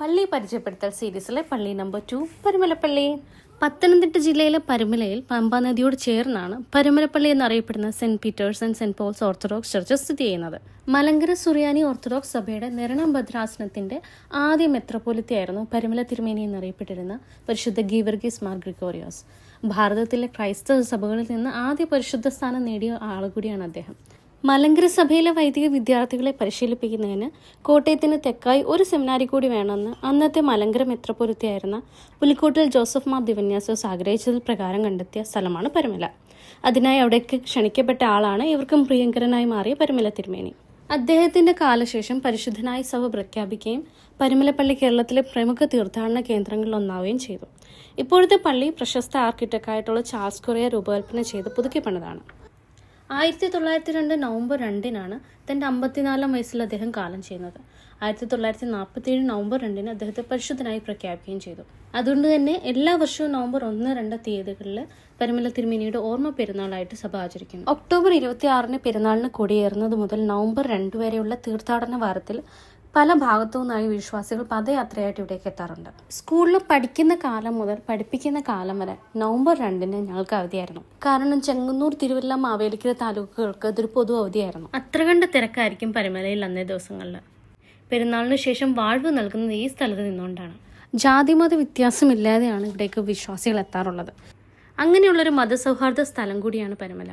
പള്ളി പരിചയപ്പെടുത്തൽ സീരീസിലെ പള്ളി നമ്പർ ടു പരുമലപ്പള്ളി. പത്തനംതിട്ട ജില്ലയിലെ പരുമലയിൽ പമ്പ നദിയോട് ചേർന്നാണ് പരുമലപ്പള്ളി എന്നറിയപ്പെടുന്ന Saint Peter's and Saint Paul's Orthodox church സ്ഥിതി ചെയ്യുന്നത്. മലങ്കര സുറിയാനി ഓർത്തഡോക്സ് സഭയുടെ നിരണം ഭദ്രാസനത്തിന്റെ ആദ്യ മെത്രപോലിത്തയായിരുന്നു പരുമല തിരുമേനി എന്നറിയപ്പെട്ടിരുന്ന പരിശുദ്ധ ഗീവർഗീസ് മാർ ഗ്രിഗോറിയോസ്. ഭാരതത്തിലെ ക്രൈസ്തവ സഭകളിൽ നിന്ന് ആദ്യ പരിശുദ്ധ സ്ഥാനം നേടിയ ആളുകൂടിയാണ് അദ്ദേഹം. മലങ്കര സഭയിലെ വൈദിക വിദ്യാർത്ഥികളെ പരിശീലിപ്പിക്കുന്നതിന് കോട്ടയത്തിന് തെക്കായി ഒരു സെമിനാരി കൂടി വേണമെന്ന് അന്നത്തെ മലങ്കര മെത്രപൊരുത്തിയായിരുന്ന പുലിക്കോട്ടിൽ ജോസഫ് മാർ ദിവന്യാസോസ് ആഗ്രഹിച്ചതിൽ പ്രകാരം കണ്ടെത്തിയ സ്ഥലമാണ് പരമല. അതിനായി അവിടേക്ക് ക്ഷണിക്കപ്പെട്ട ആളാണ് ഇവർക്കും പ്രിയങ്കരനായി മാറിയ പരമല തിരുമേനി. അദ്ദേഹത്തിന്റെ കാലശേഷം പരിശുദ്ധനായി സഭ പ്രഖ്യാപിക്കുകയും പരുമലപ്പള്ളി കേരളത്തിലെ പ്രമുഖ തീർത്ഥാടന കേന്ദ്രങ്ങളിൽ ഒന്നാവുകയും ചെയ്തു. ഇപ്പോഴത്തെ പള്ളി പ്രശസ്ത ആർക്കിടെക്റ്റായിട്ടുള്ള ചാൾസ് കൊറിയ രൂപകൽപ്പന ചെയ്ത് പുതുക്കി പണിതാണ് ആയിരത്തി തൊള്ളായിരത്തി രണ്ട് നവംബർ രണ്ടിനാണ് തന്റെ അമ്പത്തിനാലാം വയസ്സിൽ അദ്ദേഹം കാലം ചെയ്യുന്നത്. ആയിരത്തി തൊള്ളായിരത്തി നാൽപ്പത്തി ഏഴ് നവംബർ രണ്ടിന് അദ്ദേഹത്തെ പരിശുദ്ധനായി പ്രഖ്യാപിക്കുകയും ചെയ്തു. അതുകൊണ്ട് തന്നെ എല്ലാ വർഷവും നവംബർ ഒന്ന് രണ്ട് തീയതികളിൽ പരമല തിരുമേനിയുടെ ഓർമ്മ പെരുന്നാളായിട്ട് സഭ ആചരിക്കുന്നു. ഒക്ടോബർ ഇരുപത്തി ആറിന് പെരുന്നാളിന് കൊടിയേറുന്നത് മുതൽ നവംബർ രണ്ട് വരെയുള്ള തീർത്ഥാടന വാരത്തിൽ പല ഭാഗത്തു നിന്നായി വിശ്വാസികൾ പദയാത്രയായിട്ട് ഇവിടേക്ക് എത്താറുണ്ട്. സ്കൂളിൽ പഠിക്കുന്ന കാലം മുതൽ പഠിപ്പിക്കുന്ന കാലം വരെ നവംബർ രണ്ടിന് ഞങ്ങൾക്ക് അവധിയായിരുന്നു. കാരണം ചെങ്ങന്നൂർ തിരുവല്ല മാവേലിക്കര താലൂക്കുകൾക്ക് ഇതൊരു പൊതു അവധിയായിരുന്നു. അത്ര കണ്ട തിരക്കായിരിക്കും പരമലയിൽ അന്നേ ദിവസങ്ങളിൽ. പെരുന്നാളിന് ശേഷം വാഴ്വ് നൽകുന്നത് ഈ സ്ഥലത്ത് നിന്നുകൊണ്ടാണ്. ജാതിമത വ്യത്യാസമില്ലാതെയാണ് ഇവിടേക്ക് വിശ്വാസികൾ എത്താറുള്ളത്. അങ്ങനെയുള്ളൊരു മതസൗഹാർദ്ദ സ്ഥലം കൂടിയാണ് പരമല.